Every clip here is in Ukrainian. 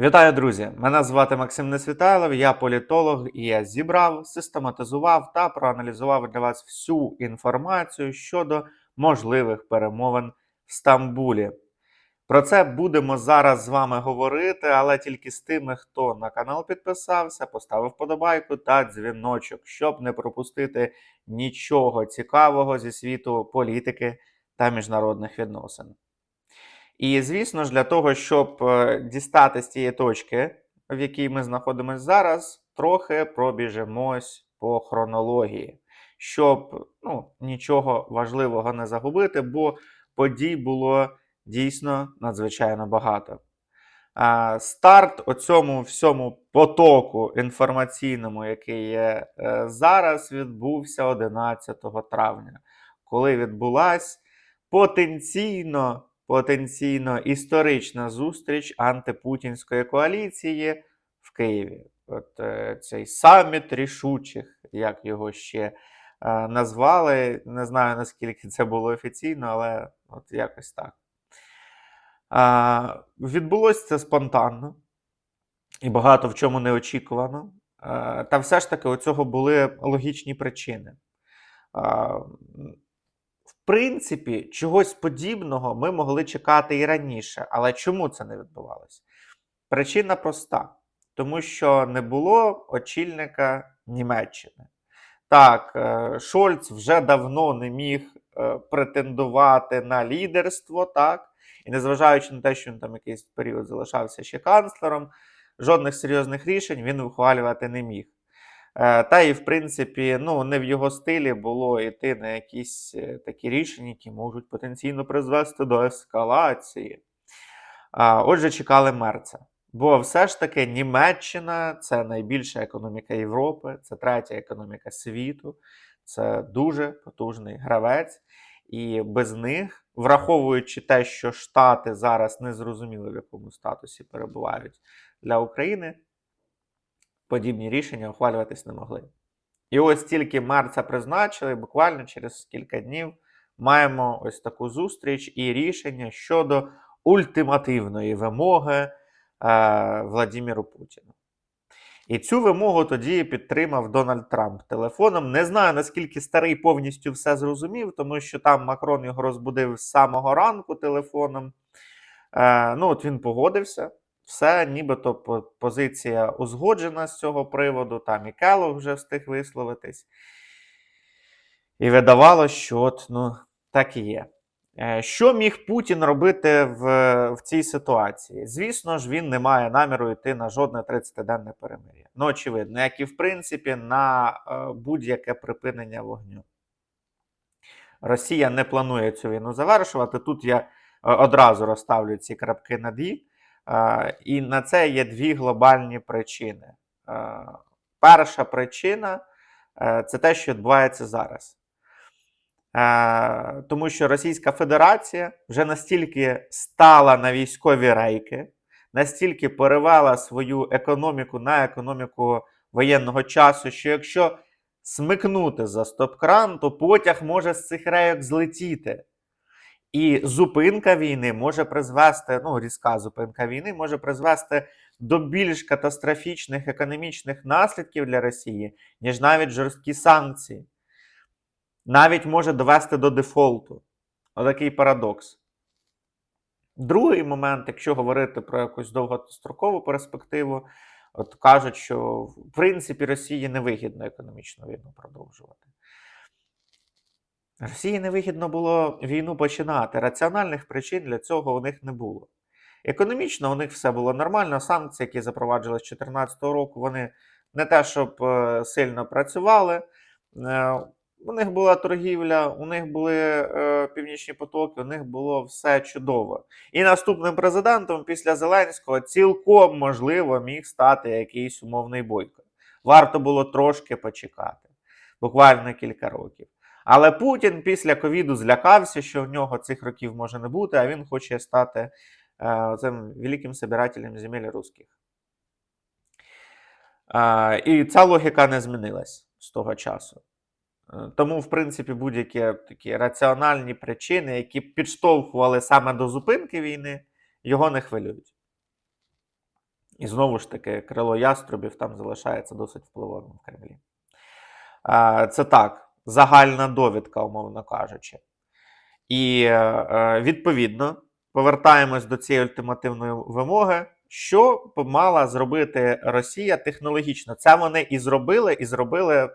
Вітаю, друзі! Мене звати Максим Несвітайлов, я політолог, і я зібрав, систематизував та проаналізував для вас всю інформацію щодо можливих перемовин в Стамбулі. Про це будемо зараз з вами говорити, але тільки з тими, хто на канал підписався, поставив подобайку та дзвіночок, щоб не пропустити нічого цікавого зі світу політики та міжнародних відносин. І звісно ж, для того, щоб е, дістати з тієї точки, в якій ми знаходимося зараз, трохи пробіжимось по хронології, щоб ну, нічого важливого не загубити, бо подій було дійсно надзвичайно багато. Старт у цьому всьому потоку інформаційному, який є е, зараз, відбувся 11 травня, коли відбулась потенційно потенційно історична зустріч антипутінської коаліції в Києві. От е, цей саміт рішучих, як його ще е, назвали. Не знаю наскільки це було офіційно, але от якось так. Е, відбулося це спонтанно і багато в чому неочікувано. Е, та все ж таки у цього були логічні причини. Е, принципі, чогось подібного ми могли чекати і раніше. Але чому це не відбувалося? Причина проста: тому що не було очільника Німеччини. Так, е, Шольц вже давно не міг е, претендувати на лідерство, так, і незважаючи на те, що він там якийсь період залишався ще канцлером, жодних серйозних рішень він ухвалювати не міг. Е, Та і, в принципі, ну, не в його стилі було йти на якісь е, такі рішення, які можуть потенційно призвести до ескалації. Отже, чекали мерця. Бо все ж таки Німеччина це найбільша економіка Європи, це третя економіка світу, це дуже потужний гравець. І без них, враховуючи те, що Штати зараз не зрозуміли, в якому статусі перебувають для України, подібні рішення ухвалюватись не могли. І ось тільки мерця призначили, буквально через кілька днів маємо ось таку зустріч і рішення щодо ультимативної вимоги е, Владіміру Путіну. І цю вимогу тоді підтримав Дональд Трамп телефоном. Не знаю, наскільки старий повністю все зрозумів, тому що там Макрон його розбудив з самого ранку телефоном. Е, ну, от він погодився. Все, нібито позиція узгоджена з цього приводу, там і Келлог вже встиг висловитись. І видавалося, що от, ну, так і є. Е, що міг Путін робити в, в цій ситуації? Звісно ж, він не має наміру йти на жодне 30-денне перемир'я. Ну, очевидно, як і в принципі, на е, будь-яке припинення вогню. Росія не планує цю війну завершувати. Тут я е, одразу розставлю ці крапки над «і». І на це є дві глобальні причини. Перша причина це те, що відбувається зараз. Тому що Російська Федерація вже настільки стала на військові рейки, настільки перевела свою економіку на економіку воєнного часу, що якщо смикнути за стоп-кран, то потяг може з цих рейок злетіти. І зупинка війни може призвести, ну, різка зупинка війни може призвести до більш катастрофічних економічних наслідків для Росії, ніж навіть жорсткі санкції. Навіть може довести до дефолту. Отакий парадокс. Другий момент, якщо говорити про якусь довгострокову перспективу, от кажуть, що в принципі Росії невигідно економічну війну продовжувати. Росії невигідно було війну починати. Раціональних причин для цього у них не було. Економічно у них все було нормально. Санкції, які запроваджували з 2014 року, вони не те, щоб е, сильно працювали. Е, у них була торгівля, у них були е, північні потоки, у них було все чудово. І наступним президентом після Зеленського цілком можливо міг стати якийсь умовний бойко. Варто було трошки почекати, буквально кілька років. Але Путін після ковіду злякався, що в нього цих років може не бути, а він хоче стати е, цим великим собирателем земель русських. Е, і ця логіка не змінилась з того часу. Е, тому, в принципі, будь-які такі раціональні причини, які підштовхували саме до зупинки війни, його не хвилюють. І знову ж таки, крило яструбів там залишається досить впливовим в Кремлі. Е, Це так, загальна довідка, умовно кажучи. І е, відповідно повертаємось до цієї ультимативної вимоги, що мала зробити Росія технологічно. Це вони і зробили, і зробили,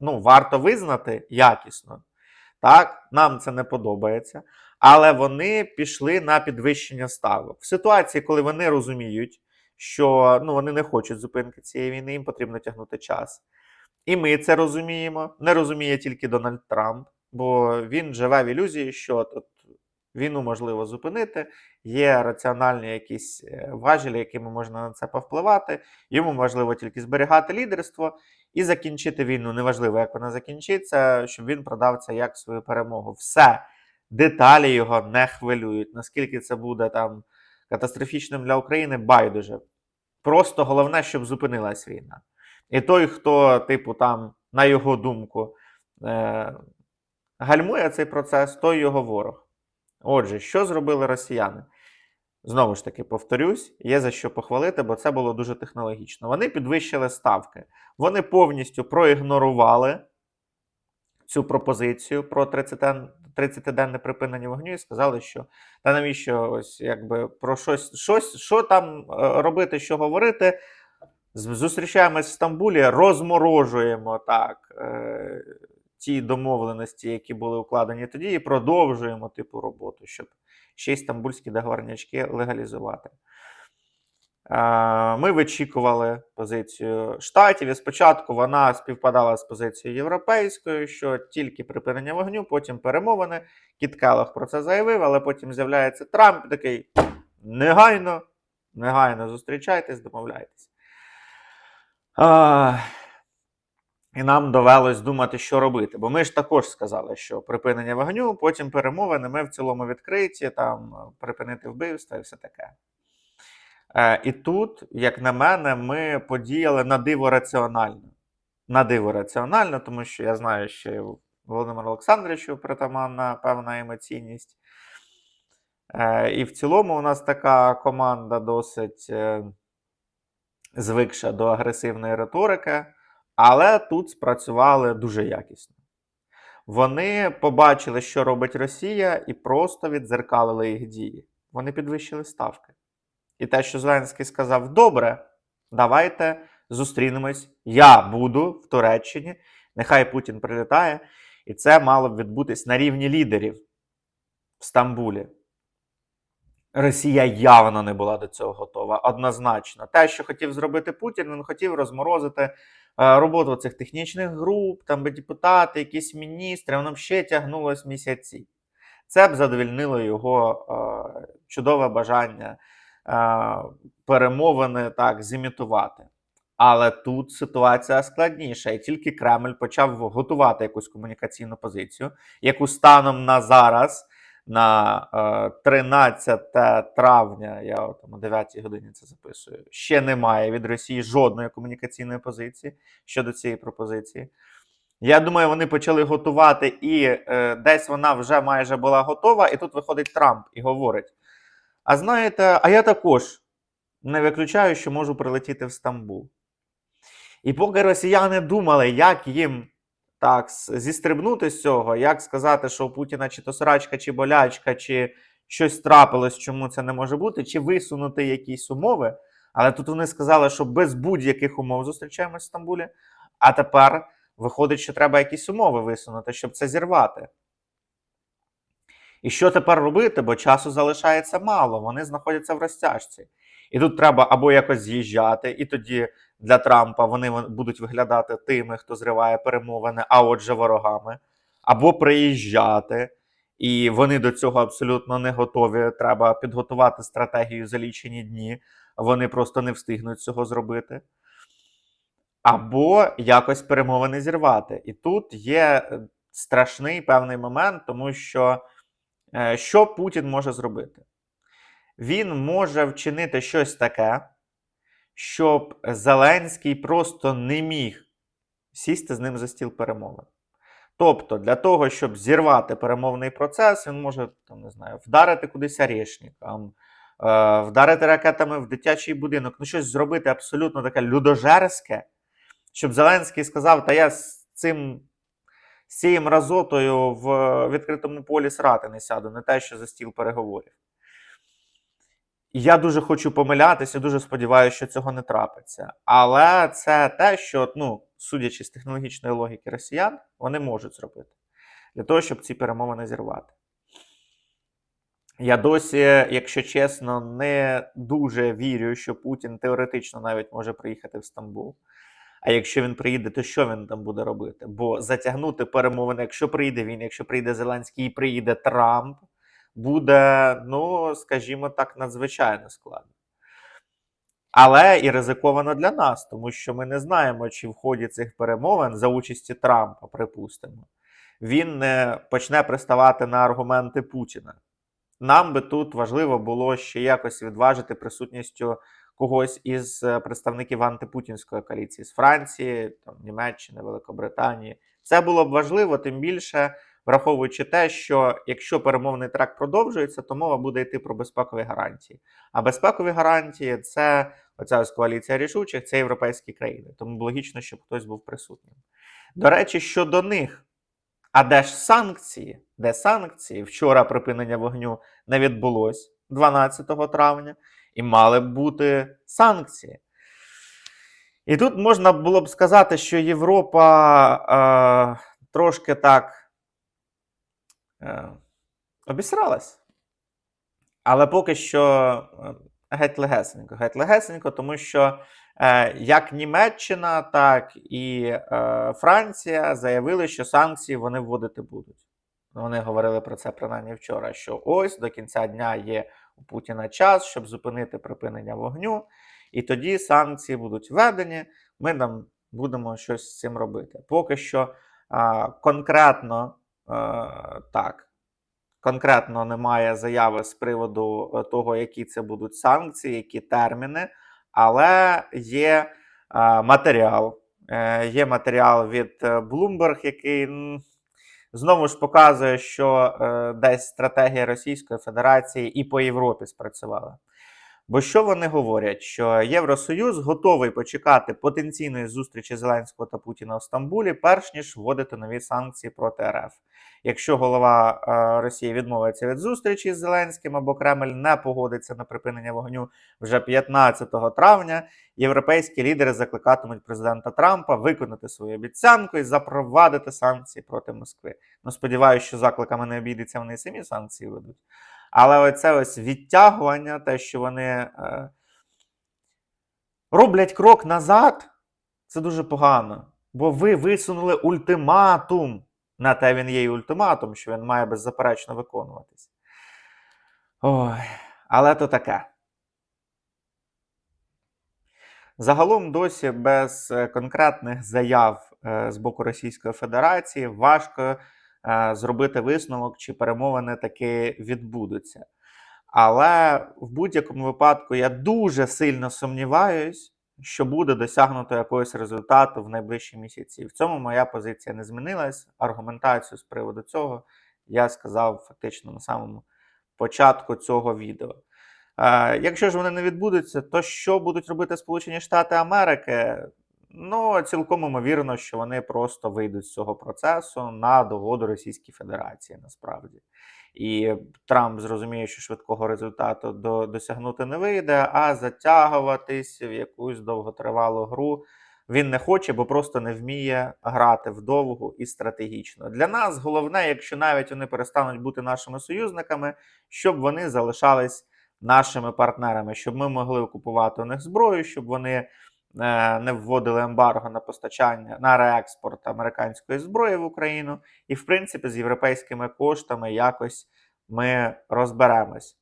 ну, варто визнати якісно. Так, нам це не подобається. Але вони пішли на підвищення ставок. В ситуації, коли вони розуміють, що ну, вони не хочуть зупинки цієї війни, їм потрібно тягнути час. І ми це розуміємо. Не розуміє тільки Дональд Трамп, бо він живе в ілюзії, що от, війну можливо зупинити, є раціональні якісь е, важелі, якими можна на це повпливати. Йому важливо тільки зберігати лідерство і закінчити війну. Неважливо, як вона закінчиться, щоб він продав це як свою перемогу. Все. Деталі його не хвилюють. Наскільки це буде там катастрофічним для України, байдуже. Просто головне, щоб зупинилась війна. І той, хто, типу, там, на його думку, е- гальмує цей процес, той його ворог. Отже, що зробили росіяни? Знову ж таки, повторюсь, є за що похвалити, бо це було дуже технологічно. Вони підвищили ставки. Вони повністю проігнорували цю пропозицію про 30 30-денне припинення вогню і сказали, що та навіщо ось якби про щось, щось що там е, робити, що говорити. Зустрічаємось в Стамбулі, розморожуємо так е, ті домовленості, які були укладені тоді, і продовжуємо типу роботу, щоб ще й стамбульські договорнячки легалізувати. Ми вичікували позицію штатів, і спочатку вона співпадала з позицією європейською, що тільки припинення вогню, потім перемовини. Кіт Келлог про це заявив, але потім з'являється Трамп такий негайно, негайно зустрічайтесь, домовляйтесь. І нам довелось думати, що робити. Бо ми ж також сказали, що припинення вогню, потім перемовини, ми в цілому відкриті, там припинити вбивства і все таке. Е, і тут, як на мене, ми подіяли на диво раціонально. На диво раціонально, тому що я знаю, що Володимиру Олександровичу притаманна певна емоційність. Е, і в цілому у нас така команда досить е, звикша до агресивної риторики, але тут спрацювали дуже якісно. Вони побачили, що робить Росія, і просто відзеркалили їх дії. Вони підвищили ставки. І те, що Зеленський сказав: добре, давайте зустрінемось. Я буду в Туреччині, нехай Путін прилітає. І це мало б відбутись на рівні лідерів в Стамбулі. Росія явно не була до цього готова. Однозначно. Те, що хотів зробити Путін, він хотів розморозити е, роботу цих технічних груп, там би депутати, якісь міністри, воно б ще тягнулось місяці. Це б задовільнило його е, чудове бажання е, перемовини так зімітувати. Але тут ситуація складніша, і тільки Кремль почав готувати якусь комунікаційну позицію, яку станом на зараз, на е, 13 травня, я там, о 9 годині це записую, ще немає від Росії жодної комунікаційної позиції щодо цієї пропозиції. Я думаю, вони почали готувати, і е, десь вона вже майже була готова, і тут виходить Трамп і говорить: А знаєте, а я також не виключаю, що можу прилетіти в Стамбул. І поки росіяни думали, як їм так зістрибнути з цього, як сказати, що у Путіна чи то срачка, чи болячка, чи щось трапилось, чому це не може бути, чи висунути якісь умови. Але тут вони сказали, що без будь-яких умов зустрічаємось в Стамбулі. А тепер виходить, що треба якісь умови висунути, щоб це зірвати. І що тепер робити? Бо часу залишається мало, вони знаходяться в розтяжці. І тут треба або якось з'їжджати, і тоді для Трампа вони будуть виглядати тими, хто зриває перемовини, а отже, ворогами, або приїжджати, і вони до цього абсолютно не готові. Треба підготувати стратегію за лічені дні. Вони просто не встигнуть цього зробити. Або якось перемовини зірвати. І тут є е, страшний певний момент, тому що е, що Путін може зробити? Він може вчинити щось таке, щоб Зеленський просто не міг сісти з ним за стіл перемовин. Тобто, для того, щоб зірвати перемовний процес, він може там, не знаю, вдарити кудись орешником, вдарити ракетами в дитячий будинок, ну щось зробити абсолютно таке людожерське, щоб Зеленський сказав, та я з цим. З цією мразотою в відкритому полі срати не сяду, не те, що за стіл переговорів. Я дуже хочу помилятися, дуже сподіваюся, що цього не трапиться. Але це те, що, ну, судячи з технологічної логіки росіян, вони можуть зробити для того, щоб ці перемовини зірвати. Я досі, якщо чесно, не дуже вірю, що Путін теоретично навіть може приїхати в Стамбул. А якщо він приїде, то що він там буде робити? Бо затягнути перемовини, якщо прийде він, якщо прийде Зеленський і приїде Трамп, буде, ну, скажімо так, надзвичайно складно. Але і ризиковано для нас, тому що ми не знаємо, чи в ході цих перемовин за участі Трампа, припустимо, він не почне приставати на аргументи Путіна. Нам би тут важливо було ще якось відважити присутністю когось із е, представників антипутінської коаліції з Франції, там, Німеччини, Великобританії. Це було б важливо, тим більше враховуючи те, що якщо перемовний трак продовжується, то мова буде йти про безпекові гарантії. А безпекові гарантії це оця ось коаліція рішучих, це європейські країни. Тому логічно, щоб хтось був присутнім. До речі, щодо них. А де ж санкції? Де санкції? Вчора припинення вогню не відбулось 12 травня, і мали б бути санкції. І тут можна було б сказати, що Європа е, трошки так обісралась. Але поки що е, геть легесенько, геть легесенько, тому що е, як Німеччина, так і е, Франція заявили, що санкції вони вводити будуть. Вони говорили про це принаймні вчора. Що ось до кінця дня є у Путіна час, щоб зупинити припинення вогню, і тоді санкції будуть введені. Ми там будемо щось з цим робити. Поки що конкретно так. Конкретно немає заяви з приводу е, того, які це будуть санкції, які терміни, але є а, матеріал. Е, Є матеріал від е, Bloomberg, який знову ж показує, що е, десь стратегія Російської Федерації і по Європі спрацювала. Бо що вони говорять? Що Євросоюз готовий почекати потенційної зустрічі Зеленського та Путіна в Стамбулі, перш ніж вводити нові санкції проти РФ. Якщо голова е, Росії відмовиться від зустрічі з Зеленським або Кремль не погодиться на припинення вогню вже 15 травня, європейські лідери закликатимуть президента Трампа виконати свою обіцянку і запровадити санкції проти Москви. Ну, сподіваюся, що закликами не обійдеться, вони самі санкції ведуть. Але оце ось відтягування, те, що вони е, роблять крок назад, це дуже погано. Бо ви висунули ультиматум. На те він є і ультиматум, що він має беззаперечно виконуватись. Ой, але то таке. Загалом досі без е, конкретних заяв е, з боку Російської Федерації важко е, зробити висновок, чи перемовини таки відбудуться. Але в будь-якому випадку я дуже сильно сумніваюсь, що буде досягнуто якогось результату в найближчі місяці. В цьому моя позиція не змінилась. Аргументацію з приводу цього я сказав фактично на самому початку цього відео. Е, якщо ж вони не відбудуться, то що будуть робити Сполучені Штати Америки? Ну, цілком ймовірно, що вони просто вийдуть з цього процесу на догоду Російській Федерації насправді. І Трамп зрозуміє, що швидкого результату до, досягнути не вийде, а затягуватись в якусь довготривалу гру він не хоче, бо просто не вміє грати вдовгу і стратегічно. Для нас головне, якщо навіть вони перестануть бути нашими союзниками, щоб вони залишались нашими партнерами, щоб ми могли купувати у них зброю, щоб вони не вводили ембарго на постачання на реекспорт американської зброї в Україну, і, в принципі, з європейськими коштами якось ми розберемось.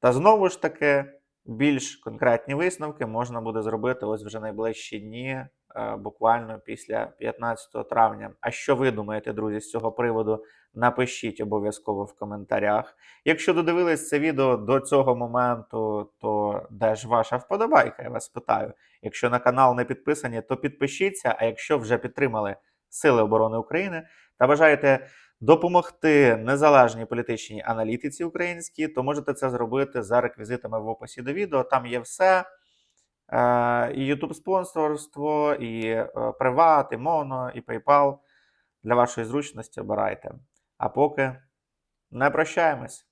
Та знову ж таки, більш конкретні висновки можна буде зробити ось вже найближчі дні, е, буквально після 15 травня. А що ви думаєте, друзі, з цього приводу? Напишіть обов'язково в коментарях. Якщо додивились це відео до цього моменту, то де ж ваша вподобайка? Я вас питаю. Якщо на канал не підписані, то підпишіться. А якщо вже підтримали Сили оборони України та бажаєте допомогти незалежній політичній аналітиці українській, то можете це зробити за реквізитами в описі до відео. Там є все. Е, І YouTube спонсорство, і е, Приват, і Моно, і PayPal. Для вашої зручності обирайте. А поки не прощаємось.